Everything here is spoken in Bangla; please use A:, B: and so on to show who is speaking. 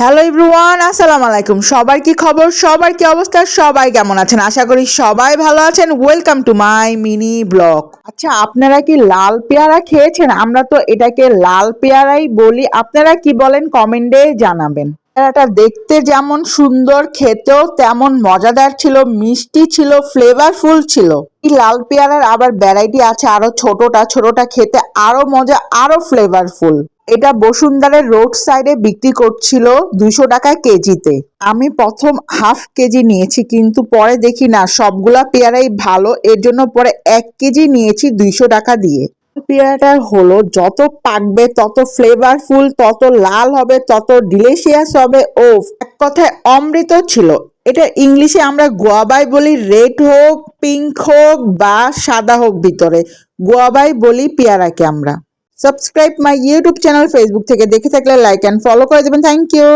A: হ্যালো এভরিওয়ান আসসালামু আলাইকুম। সবার কি খবর? সবার কি অবস্থা? সবাই কেমন আছেন? আশা করি সবাই ভালো আছেন। Welcome to my mini blog আচ্ছা আপনারা কি লাল পেয়ারা খেয়েছেন? আমরা তো এটাকে লাল পেয়ারাই বলি। আপনারা কি বলেন কমেন্টে জানাবেন। পেয়ারাটা দেখতে যেমন সুন্দর, খেতেও তেমন মজাদার ছিল, মিষ্টি ছিল ফ্লেভারফুল ছিল। এই লাল পেয়ারার আবার ভ্যারাইটি আছে, আরও ছোটটা ছোটটা খেতে আরও মজা, আরও ফ্লেভারফুল এটা বসুন্ধরার রোড সাইডে বিক্রি করছিল দুশো টাকা কেজিতে। আমি প্রথম হাফ কেজি নিয়েছি, কিন্তু পরে দেখি না, সবগুলা পেয়ারাই ভালো, এর জন্য পরে এক কেজি নিয়েছি দুইশো টাকা দিয়ে। পেয়ারাটা হলো যত পাকবে, তত ফ্লেভারফুল তত লাল হবে, তত ডিলিশিয়াস হবে ও এক কথায় অমৃত ছিল। এটা ইংলিশে আমরা গোয়াবাই বলি রেড হোক, পিঙ্ক হোক বা সাদা হোক ভিতরে। গোয়াবাই বলি পেয়ারাকে আমরা। subscribe my YouTube channel Facebook থেকে দেখে থাকলে লাইক অ্যান্ড ফলো করে দেবেন থ্যাংক ইউ